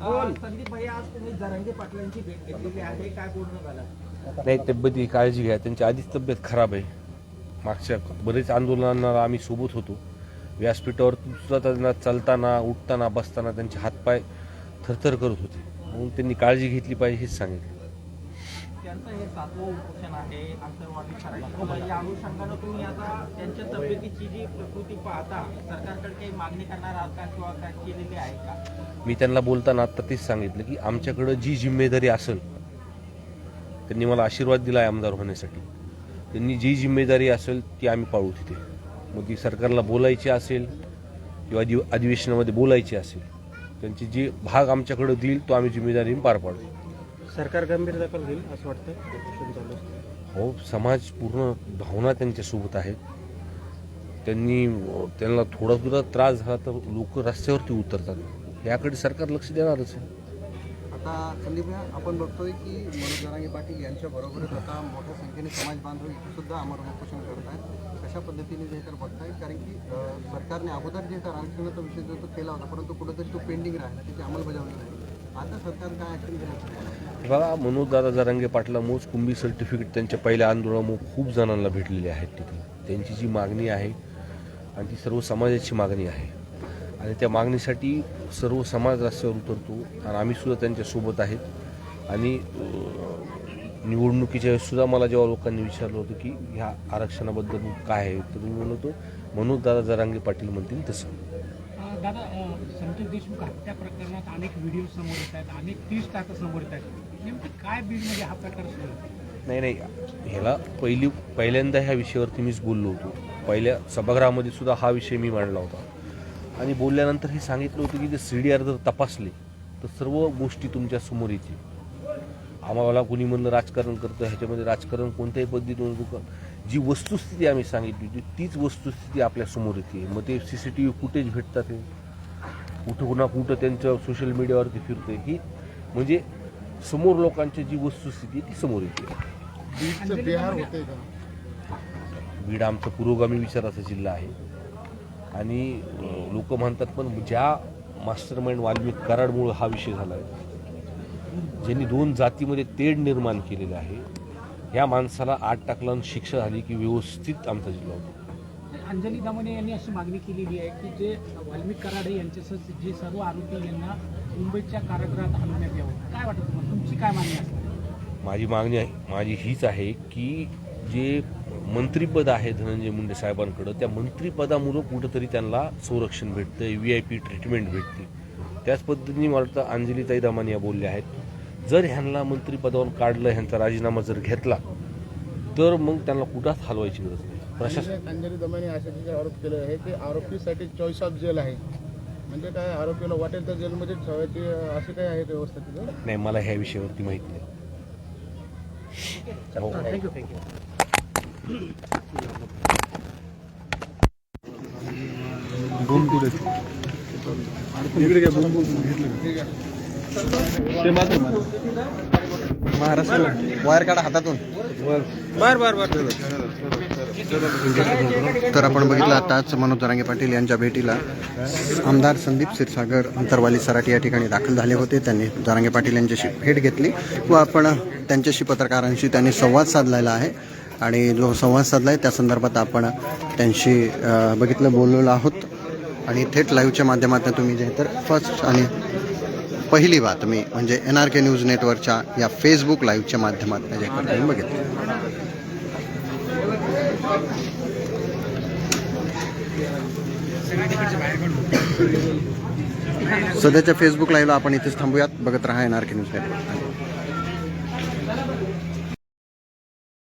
संदीप भाई आज तुम्ही जरांगे पाटलांची भेट घेतलेली आहे. काय बोलणं झालं नाही तब्येती काळजी घ्या. त्यांची आधीच तब्येत खराब आहे. मागच्या बरेच आंदोलनांना आम्ही सोबत होतो. व्यासपीठावर सुद्धा त्यांना चालताना उठताना बसताना त्यांचे हातपाय थरथर करत होते. म्हणून त्यांनी काळजी घेतली पाहिजे हेच सांगितलं. त्यांचं हे सातवं उपोषण आहे आंतरवादी करायचं या अनुषंगानं तुम्ही आता त्यांच्या तब्येतीची जी प्रकृती पाहता सरकारकडे काही मागणी करणार आहात का किंवा काय केलेली आहे का? मी त्यांना बोलताना आता तेच सांगितलं की आमच्याकडं जी जिम्मेदारी असेल त्यांनी मला आशीर्वाद दिला आहे आमदार होण्यासाठी. त्यांनी जी जिम्मेदारी असेल ती आम्ही पाळू तिथे. मग ती सरकारला बोलायची असेल किंवा अधि अधिवेशनामध्ये बोलायची असेल त्यांची जी भाग आमच्याकडे देईल तो आम्ही जिम्मेदारीने पार पाडू. सरकार गंभीर दखल घेईल असं वाटतं उपोषण चालू असताना. हो समाज पूर्ण भावना त्यांच्यासोबत आहेत त्यांनी त्यांना थोडा सुद्धा त्रास झाला तर लोक रस्त्यावरती उतरतात. याकडे सरकार लक्ष देणारच आहे. आता संदीप आपण बघतोय की मनोज जरांगे पाटील यांच्या बरोबरच आता मोठ्या संख्येने समाज बांधव इथे सुद्धा आमरण उपोषण करत आहेत. कशा पद्धतीने जे तर बघताय कारण की अं, सरकारने अगोदर जे तर आरक्षणाचा विषय जो तो केला होता परंतु कुठेतरी तो पेंडिंग राहिला त्याची अंमलबजावणी नाही आता मनोज दादा ऍक्शन बघा. मनोजदादा जरांगे पाटला मोज कुंभी सर्टिफिकेट त्यांच्या पहिल्या आंदोलनामुळे खूप जणांना भेटलेले आहेत तिथे. त्यांची जी मागणी आहे आणि ती सर्व समाजाची मागणी आहे. आणि त्या मागणीसाठी सर्व समाज रस्त्यावर उतरतो आणि आम्ही सुद्धा त्यांच्यासोबत आहेत. आणि निवडणुकीच्या वेळेस सुद्धा मला जेव्हा लोकांनी विचारलं होतं की ह्या आरक्षणाबद्दल काय आहे तर मी म्हणतो मनोजदादा जरांगे पाटील म्हणतील तसं. दादा संतोष देशमुख हत्या प्रकरणात अनेक व्हिडिओ समोर येत आहेत अनेक तीस टाकं समोर येत आहेत. नेमकं काय बीडमध्ये म्हणजे हा प्रकार सुरू नाही नाही. ह्याला पहिली पहिल्यांदा ह्या विषयावरती मीच बोललो होतो. पहिल्या सभागृहामध्ये सुद्धा हा विषय मी मांडला होता. आणि बोलल्यानंतर हे सांगितलं होतं की जे सी डी आर जर तपासले तर सर्व गोष्टी तुमच्यासमोर येतील. आम्हाला कोणी म्हणलं राजकारण करतं ह्याच्यामध्ये राजकारण कोणत्याही पद्धतीतून जी वस्तुस्थिती आम्ही सांगितली होती तीच वस्तुस्थिती आपल्यासमोर येते. मग ते C C T V footage भेटतात हे. कुठं कुणा कुठं त्यांच्या सोशल मीडियावरती फिरते ही म्हणजे समोर लोकांची जी वस्तुस्थिती आहे ती समोर येते. बीड आमचा पुरोगामी विचाराचा जिल्हा आहे. आणि लोक म्हणतात पण ज्या मास्टर माइंड वाल्मिक कराडमुळं हा विषय झाला आहे ज्यांनी दोन जातीमध्ये तेढ निर्माण केलेलं आहे ह्या माणसाला आठ टाकला शिक्षा झाली की व्यवस्थित आमचा जिल्हा होता. अंजली दमने यांनी अशी मागणी केलेली आहे की जे वाल्मिक कराडे यांच्यासह जे सर्व आरोपी यांना मुंबईच्या कारागृहात हलवण्यात यावं. काय वाटतं तुम्हाला? तुमची काय मागणी असते माझी मागणी आहे माझी हीच आहे की जे मंत्रिपद आहे धनंजय मुंडे साहेबांकडं त्या मंत्रिपदामुळं कुठंतरी त्यांना संरक्षण भेटतं व्ही आय पी ट्रीटमेंट भेटते. त्याच पद्धतीने मला वाटतं अंजलीताई दमानिया बोलल्या आहेत. जर ह्यांना मंत्रिपदावरून काढलं ह्यांचा राजीनामा जर घेतला तर मग त्यांना कुठंच हलवायची गरज नाही. प्रशासन अंजली दमाने अशा जे आरोप केले आहे ते आरोपीसाठी चॉईस ऑफ जेल आहे. म्हणजे काय आरोपीला वाटेल तर जेलमध्ये ठेवायची अशी काय आहे व्यवस्था तिथं? नाही मला ह्या विषयावरती माहिती नाही. हो. थँक्यू थँक्यू महाराष्ट्र वायर काढा हातातून. तर आपण बघितलं आताच मनोज जरांगे पाटील यांच्या भेटीला आमदार संदीप क्षीरसागर अंतरवाली सराटी या ठिकाणी दाखल झाले होते. त्यांनी जरांगे पाटील यांच्याशी भेट घेतली व आपण त्यांच्याशी पत्रकारांशी त्यांनी संवाद साधलेला आहे. आणि जो संवाद साधला आहे त्या संदर्भात आपण त्यांशी बघितलं बोललेलो आहोत. आणि थेट लाईव्हच्या माध्यमातून तुम्ही जे तर फर्स्ट आणि पहिली बातमी म्हणजे एन आर के न्यूज नेटवर्कच्या या फेसबुक लाईव्हच्या माध्यमातून जे तर बघितलं. सध्याच्या फेसबुक लाईव्हला आपण इथेच थांबूयात. बघत राहा N R K news network.